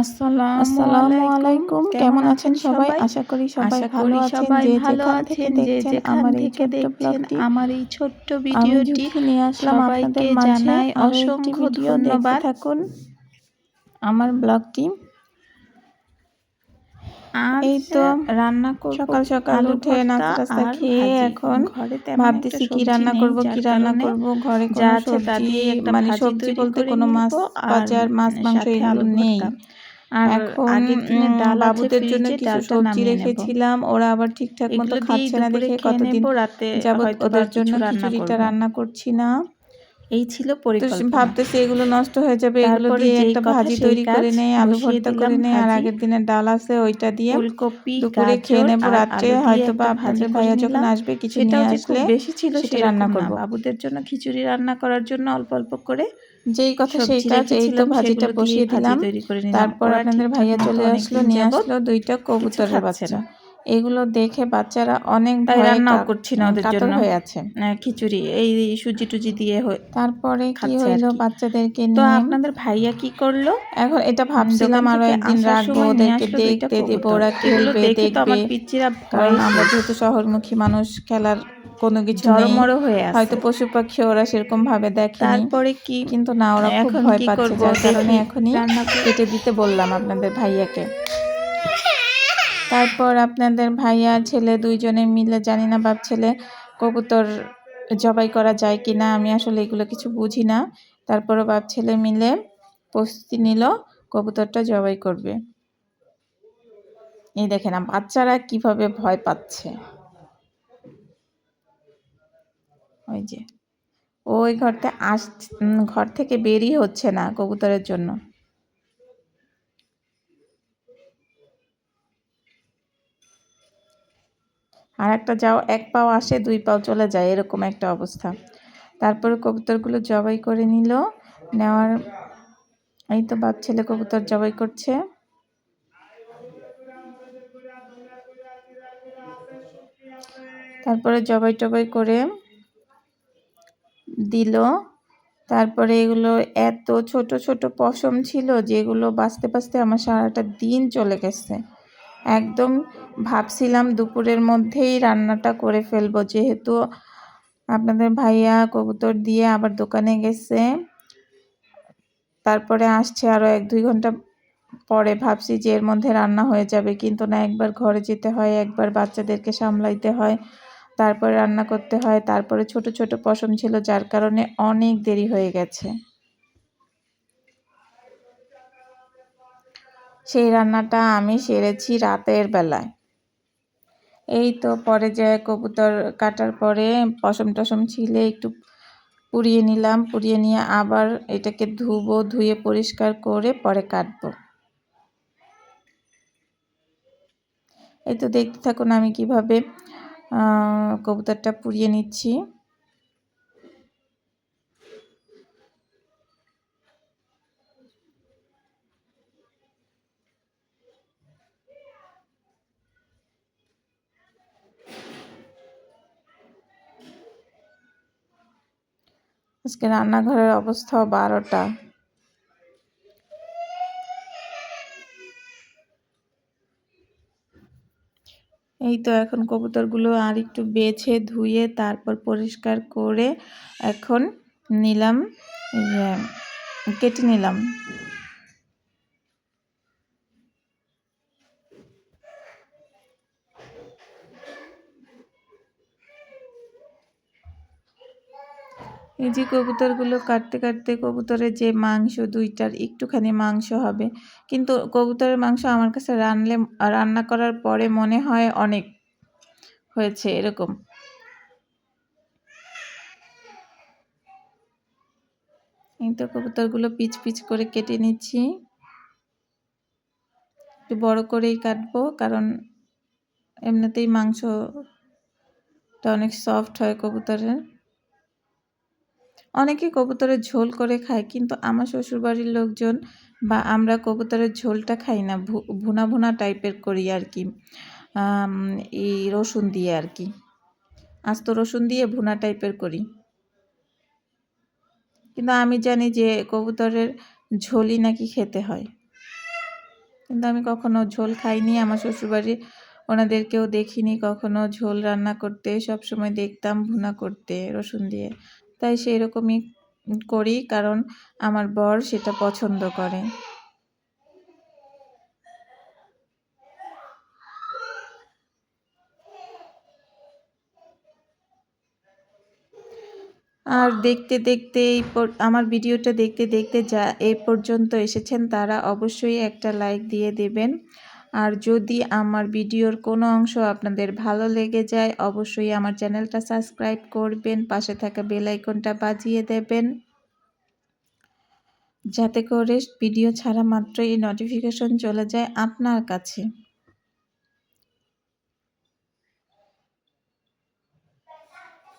আসসালামু আলাইকুম। কেমন আছেন সবাই? আশা করি সবাই ভালো আছেন। যে যেখান থেকে দেখছেন আমার এই ছোট্ট ব্লগটি আমার এই ছোট্ট ভিডিওটি নিয়ে আসলাম আপনাদের মাঝে। অসংখ্য ভিডিও দেখতে ধন্যবাদ। থাকুন আমার ব্লগটি এই তো রান্না করব সকাল সকাল উঠে নাস্তা খেয়ে এখন ভাবতেছি কি রান্না করব কি রান্না করব ঘরে কোনো সবজি মানে সবজি বলতে কোনো মাছ বাজার মাছ মাংস এগুলো নেই। আর আগের দিনের ডাল আছে বাবুদের জন্য কিছু সবজি রেখেছিলাম। ওরা আবার ঠিকঠাক মতো খাচ্ছে না দেখে কতদিন রাতে যাবত ওদের জন্য খিচুড়িটা রান্না করছি না। এই ছিল পরিকল্পনা। ভাবতেছি এগুলো নষ্ট হয়ে যাবে এগুলো দিয়ে একটা ভাজি তৈরি করে নেই আলু ভর্তা করে নেই আর আগের দিনের ডাল আছে ওইটা দিয়ে ফুলকপি দুপুরে খেয়ে নেব রাত্রে হয়তো বা ভাজি ভাইয়া যখন আসবে কিছু নিয়ে আসলে বেশি ছিল সেটা রান্না। করব। বাবুদের জন্য খিচুড়ি রান্না করার জন্য অল্প অল্প করে যেই কথা সেই কাজ এই তো ভাজিটা বসিয়ে দিলাম। তারপর আপনাদের ভাইয়া চলে আসলো নিয়ে আসলো দুইটা কবুতরের বাচ্চা এগুলো দেখে বাচ্চারা অনেক তাই রান্নাও করছি না ওদের জন্য। হয়ে আছে। খিচুড়ি এই সুজি টুজি দিয়ে হয়ে তারপরে কি কি। বাচ্চাদেরকে তো আপনাদের ভাইয়া কি করল? এখন এটা ভাবছিলাম আরও একদিন রাখব ওদেরকে দেখতে দেবো ওরা খেলবে দেখবে। পিচ্চিরা কারণ আমরা যেহেতু শহরমুখী মানুষ খেলার কোনো কিছু নেই। জড়মড়ো হয়ে আছে। হয়তো পশু পাখি ওরা সেরকম ভাবে দেখেনি। তারপরে কি? কিন্তু না ওরা খুব ভয় পাচ্ছে যার কারণে দেখি এখনই কেটে দিতে বললাম আপনাদের ভাইয়াকে। তারপর আপনাদের ভাইয়া ছেলে দুইজনে মিলে জানি না বাপ ছেলে কবুতর জবাই করা যায় কি না আমি আসলে এগুলো কিছু বুঝি না। তারপরও বাপ ছেলে মিলে প্রস্তুতি নিল কবুতরটা জবাই করবে। এই দেখেন বাচ্চারা কীভাবে ভয় পাচ্ছে। ওই যে, ওই ঘরতে আস ঘর থেকে বেরিয়ে হচ্ছে না কবুতরের জন্য। আর একটা যাও, এক পাও আসে, দুই পাও চলে যায়, এরকম একটা অবস্থা। তারপরে কবুতরগুলো জবাই করে নিল, নেওয়ার, এই তো বাপ ছেলে কবুতর জবাই করছে। তারপরে জবাই টবাই করে দিল। তারপরে এগুলো এত ছোট ছোট পশম ছিল যেগুলো বাঁচতে বাঁচতে আমার সারাটা দিন চলে গেছে। একদম ভাবছিলাম দুপুরের মধ্যেই রান্নাটা করে ফেলব। যেহেতু আপনাদের ভাইয়া কবুতর দিয়ে আবার দোকানে গেছে, তারপরে আসছে আরও এক, দুই ঘণ্টা পরে। ভাবছি যে এর মধ্যে রান্না হয়ে যাবে, কিন্তু না একবার ঘরে যেতে হয়, একবার বাচ্চাদেরকে সামলাইতে হয়। তারপরে রান্না করতে হয়। তারপরে ছোট ছোট পশম ছিল, যার কারণে অনেক দেরি হয়ে গেছে। সেই রান্নাটা আমি সেরেছি রাতের বেলায়। এই তো পরে যে কবুতর কাটার পরে পশম টসম ছিলে, একটু পুড়িয়ে নিলাম। পুড়িয়ে নিয়ে আবার এটাকে ধুবো, ধুয়ে পরিষ্কার করে পরে কাটবো। এই তো দেখতে থাকুন আমি কীভাবে কবুতরটা পুড়িয়ে নিচ্ছি। আজকে রান্নাঘরের অবস্থা বারোটা। এই তো এখন কবুতরগুলো আর একটু বেছে ধুয়ে তারপর পরিষ্কার করে এখন নিলাম কেটে নিলাম। এই যে কবুতরগুলো কাটতে কাটতে কবুতরের যে মাংস দুইটার একটুখানি মাংস হবে। কিন্তু কবুতরের মাংস আমার কাছে রানলে, রান্না করার পরে মনে হয় অনেক হয়েছে এরকম। এই তো কবুতরগুলো পিচ পিচ করে কেটে নিচ্ছি। একটু বড় করেই কাটবো, কারণ এমনিতেই মাংসটা অনেক সফট হয় কবুতরের। অনেকে কবুতরের ঝোল করে খায়, কিন্তু আমার শ্বশুরবাড়ির লোকজন বা আমরা কবুতরের ঝোলটা খাই না ভুনা ভুনা টাইপের করি আর কি। এই রসুন দিয়ে আর কি। আস্ত রসুন দিয়ে ভুনা টাইপের করি। কিন্তু আমি জানি যে কবুতরের ঝোলই নাকি খেতে হয়। কিন্তু আমি কখনো ঝোল খাইনি, আমার শ্বশুরবাড়ি ওনাদেরকেও দেখিনি, কখনো ঝোল রান্না করতে সব সময় দেখতাম ভুনা করতে রসুন দিয়ে। তাই সেই রকমই করি, কারণ আমার বর সেটা পছন্দ করে। আর দেখতে দেখতে এই আমার ভিডিওটা দেখতে দেখতে যা এই পর্যন্ত এসেছেন, তারা অবশ্যই একটা লাইক দিয়ে দেবেন। আর যদি আমার ভিডিওর কোনো অংশ আপনাদের ভালো লেগে যায়, অবশ্যই আমার চ্যানেলটা সাবস্ক্রাইব করবেন, পাশে থাকা বেল আইকনটা বাজিয়ে দেবেন। যাতে করে ভিডিও ছাড়া মাত্র এই নোটিফিকেশন চলে যায় আপনার কাছে।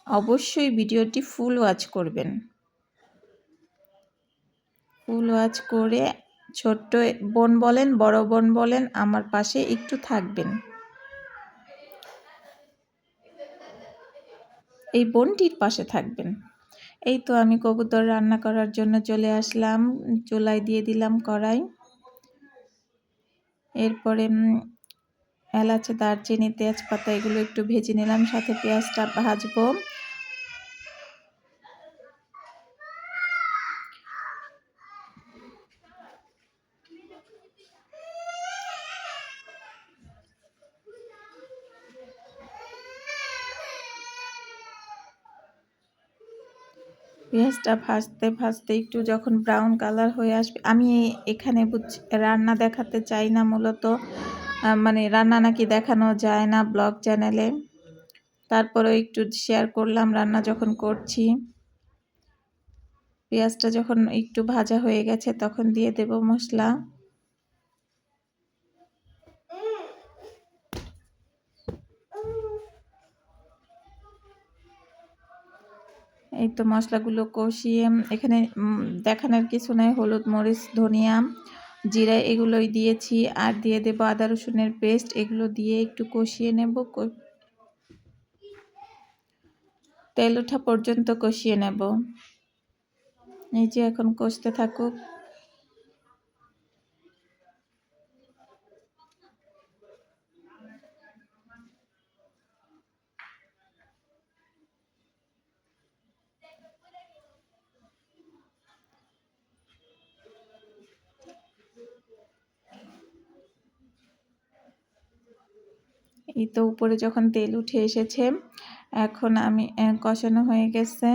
অবশ্যই ভিডিওটি ফুল ওয়াচ করবেন। ফুল ওয়াচ করে ছোট্ট বোন বলেন, বড় বোন বলেন, আমার পাশে একটু থাকবেন। এই বোনটির পাশে থাকবেন। এই তো আমি কবুতর রান্না করার জন্য চলে আসলাম। চুলায় দিয়ে দিলাম কড়াই। এরপরে এলাচ, দারচিনি, তেজপাতা, এগুলো একটু ভেজে নিলাম। সাথে পেঁয়াজটা ভাজবো। পেঁয়াজটা ভাজতে ভাজতে একটু যখন ব্রাউন কালার হয়ে আসবে, আমি এখানে বুঝছি, রান্না দেখাতে চাই না মূলত। মানে রান্না নাকি দেখানো যায় না ব্লগ চ্যানেলে তারপরে একটু শেয়ার করলাম রান্না যখন করছি। পেঁয়াজটা যখন একটু ভাজা হয়ে গেছে, তখন দিয়ে দেব মশলা। এই তো মশলাগুলো কষিয়ে এখানে দেখানোর কিছু নাই, হলুদ, মরিচ, ধনিয়া, জিরা এগুলোই দিয়েছি, আর দিয়ে দেবো আদা রসুনের পেস্ট, এগুলো দিয়ে একটু কষিয়ে নেব তেল ওঠা পর্যন্ত কষিয়ে নেব। এই যে এখন কষতে থাকুক। এই তো উপরে যখন তেল উঠে এসেছে, এখন আমি কষানো হয়ে গেছে।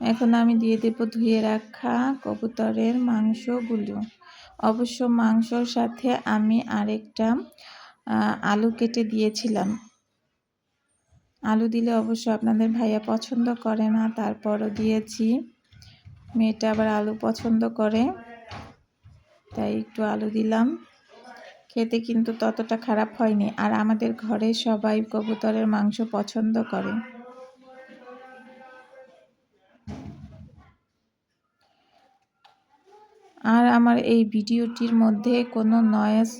এখন আমি দিয়ে দেব ধুয়ে রাখা কবুতরের মাংসগুলো। অবশ্য মাংসর সাথে আমি আরেকটা আলু কেটে দিয়েছিলাম। আলু দিলে অবশ্য আপনাদের ভাইয়া পছন্দ করে না, তারপরও দিয়েছি। মেয়েটা আবার আলু পছন্দ করে, তাই একটু আলু দিলাম। খেতে কিন্তু ততটা খারাপ হয়নি আর আমাদের ঘরে সবাই কবুতরের মাংস পছন্দ করে। আর আমার এই ভিডিওটির মধ্যে কোনো নয়েজ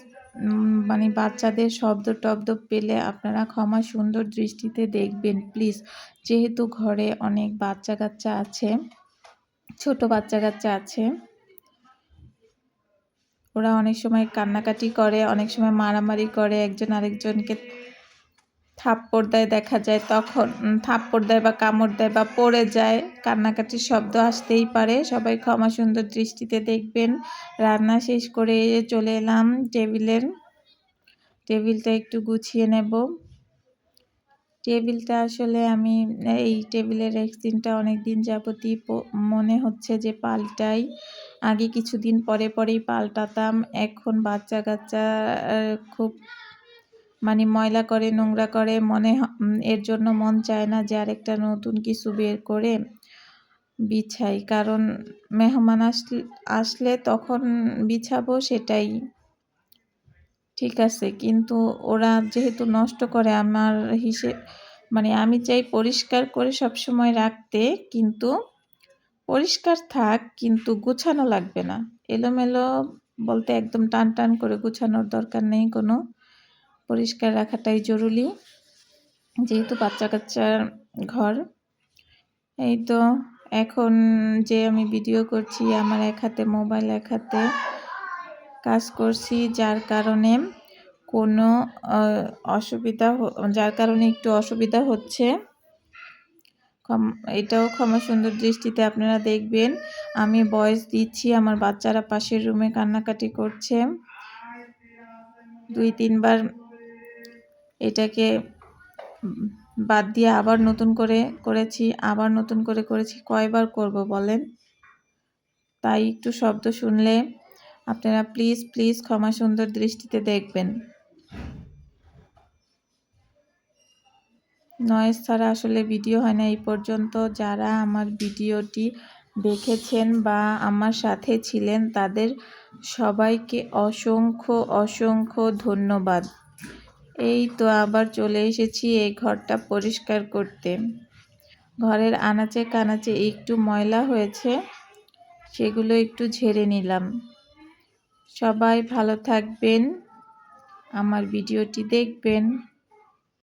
মানে বাচ্চাদের শব্দ টব্দ পেলে আপনারা ক্ষমা সুন্দর দৃষ্টিতে দেখবেন, প্লিজ। যেহেতু ঘরে অনেক বাচ্চা কাচ্চা আছে, ছোট বাচ্চা কাচ্চা আছে ওরা অনেক সময় কান্নাকাটি করে, অনেক সময় মারামারি করে, একজন আরেকজনকে থাপ্পড় দেয় দেখা যায়, তখন থাপ্পড় দেয় বা কামড় দেয় বা পড়ে যায়। কান্নাকাটির শব্দ আসতেই পারে। সবাই ক্ষমা সুন্দর দৃষ্টিতে দেখবেন। রান্না শেষ করে চলে এলাম টেবিলের। টেবিলটা একটু গুছিয়ে নেব। টেবিলটা আসলে আমি, এই টেবিলের রেক্সিনটা অনেক দিন যাবতই প- মনে হচ্ছে যে পাল্টাই। আগে কিছুদিন পরে পরেই পাল্টাতাম। এখন বাচ্চা কাচ্চা খুব মানে ময়লা করে, নোংরা করে, মনে এর জন্য মন চায় না যে আরেকটা নতুন কিছু বের করে বিছাই। কারণ মেহমান আসলে আসলে তখন বিছাবো সেটাই ঠিক আছে। কিন্তু ওরা যেহেতু নষ্ট করে, আমার হিসেব মানে আমি চাই পরিষ্কার করে সব সময় রাখতে। কিন্তু পরিষ্কার থাক, কিন্তু গুছানো লাগবে না। এলোমেলো বলতে একদম টান টান করে গুছানোর দরকার নেই কোনো। পরিষ্কার রাখাটাই জরুরি। যেহেতু বাচ্চা কাচ্চার ঘর, এই তো এখন যে আমি ভিডিও করছি, আমার এক হাতে মোবাইল, এক হাতে কাজ করছি, যার কারণে কোনো অসুবিধা যার কারণে একটু অসুবিধা হচ্ছে। এটাও ক্ষমা সুন্দর দৃষ্টিতে আপনারা দেখবেন। আমি ভয়েস দিচ্ছি, আমার বাচ্চারা পাশের রুমে কান্নাকাটি করছে। দুই, তিনবার এটাকে বাদ দিয়ে আবার নতুন করে করেছি, আবার নতুন করে করেছি। কয়বার করব বলেন? তাই একটু শব্দ শুনলে আপনারা প্লিজ প্লিজ ক্ষমা সুন্দর দৃষ্টিতে দেখবেন। নয়েজ ছাড়া আসলে ভিডিও হয় না। এই পর্যন্ত যারা আমার ভিডিওটি দেখেছেন বা আমার সাথে ছিলেন, তাদের সবাইকে অসংখ্য অসংখ্য ধন্যবাদ। এই তো আবার চলে এসেছি এই ঘরটা পরিষ্কার করতে। ঘরের আনাচে কানাচে একটু ময়লা হয়েছে, সেগুলো একটু ঝেড়ে নিলাম। সবাই ভালো থাকবেন, আমার ভিডিওটি দেখবেন।